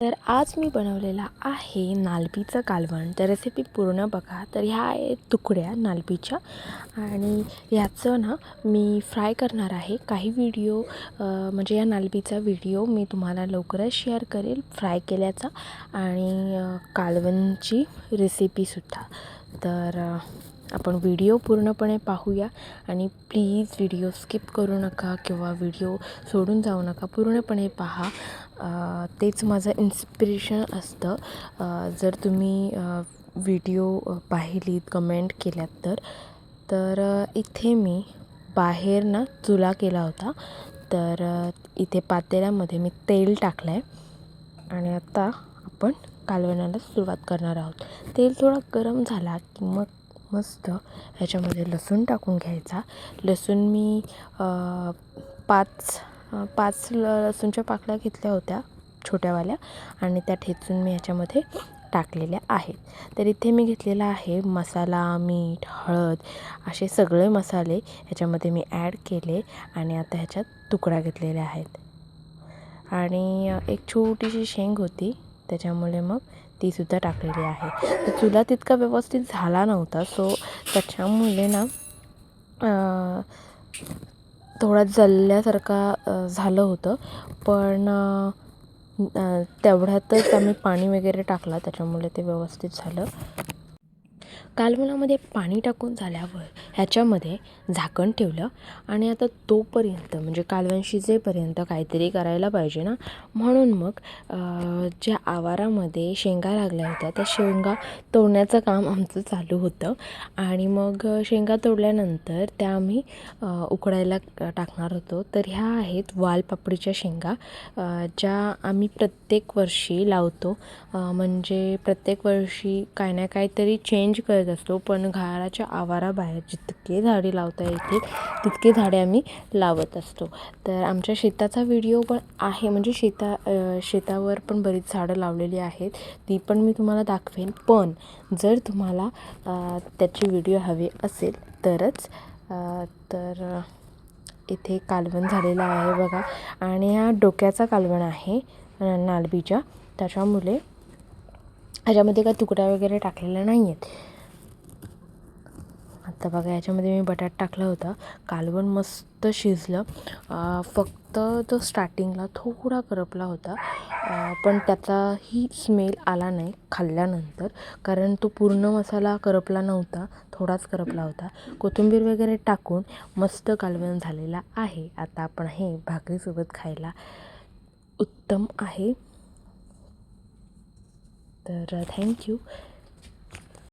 तर आज मी बनवलेला आहे नालबीचं कालवण. तर रेसिपी पूर्ण बघा. तर ह्या आहेत तुकड्या नालबीच्या. आणि ह्याचं ना मी फ्राय करणार आहे. काही व्हिडिओ म्हणजे या नालबीचा व्हिडिओ मी तुम्हाला लवकरच शेअर करेल फ्राय केल्याचा. आणि कालवणची रेसिपीसुद्धा तर आपण व्हिडिओ पूर्णपणे पाहूया. आणि प्लीज व्हिडिओ स्किप करू नका किंवा व्हिडिओ सोडून जाऊ नका. पूर्णपणे पहा. तेच माझं इन्स्पिरेशन असतं. जर तुम्ही व्हिडिओ पाहिलीत कमेंट केल्यात तर तर इथे मी बाहेर ना चुला केला होता. तर इथे पातेल्यामध्ये मी तेल टाकलं आहे आणि आता आपण कालवण्याला सुरुवात करणार आहोत. तेल थोडा गरम झाला की मग मस्त. ह्याच्यामध्ये लसूण टाकून घ्यायचा. लसूण मी पाच पाच ल लसूणच्या पाकळ्या घेतल्या होत्या छोट्यावाल्या. आणि त्या ठेचून मी ह्याच्यामध्ये टाकलेल्या आहेत. तर इथे मी घेतलेला आहे मसाला मीठ हळद असे सगळे मसाले ह्याच्यामध्ये मी ॲड केले आणि आता ह्याच्यात तुकड्या घेतलेल्या आहेत. आणि एक छोटीशी शेंग होती त्याच्यामुळे मग तीसुद्धा टाकलेली आहे. तर चुला तितका व्यवस्थित झाला नव्हता सो त्याच्यामुळे ना थोडा जळल्यासारखा झालं होतं. पण तेवढ्यातच आम्ही पाणी वगैरे टाकला त्याच्यामुळे ते व्यवस्थित झालं. कालवणामध्ये पाणी टाकून झाल्यावर ह्याच्यामध्ये झाकण ठेवलं आणि आता तोपर्यंत म्हणजे कालवण शिजेपर्यंत काहीतरी करायला पाहिजे ना म्हणून मग ज्या आवारामध्ये शेंगा लागल्या होत्या त्या शेंगा तोडण्याचं काम आमचं चालू होतं. आणि मग शेंगा तोडल्यानंतर त्या आम्ही उकडायला टाकणार होतो. तर ह्या आहेत वालपापडीच्या शेंगा ज्या आम्ही प्रत्येक वर्षी लावतो. म्हणजे प्रत्येक वर्षी काय ना काहीतरी चेंज कर करत असतो. पण घराच्या आवाराबाहेर जितके झाडे लावता येतील तितके झाडे आम्ही लावत असतो. तर आमच्या शेताचा व्हिडिओ पण आहे. म्हणजे शेता शेतावर पण बरीच झाडं लावलेली आहेत. ती पण मी तुम्हाला दाखवेन. पण जर तुम्हाला त्याची व्हिडिओ हवी असेल तरच तर इथे कालवण झालेलं आहे बघा. आणि हा डोक्याचा कालवण आहे नालबीच्या. त्याच्यामुळे ह्याच्यामध्ये काय तुकड्या वगैरे टाकलेल्या नाही आहेत आता बघा याच्यामध्ये मी बटाट टाकला होता. कालवण मस्त शिजलं. फक्त तो स्टार्टिंगला थोडा करपला होता. पण त्याचाही स्मेल आला नाही खाल्ल्यानंतर. कारण तो पूर्ण मसाला करपला नव्हता थोडाच करपला होता. कोथिंबीर वगैरे टाकून मस्त कालवण झालेला आहे. आता आपण हे भाकरीसोबत खायला उत्तम आहे. तर थँक्यू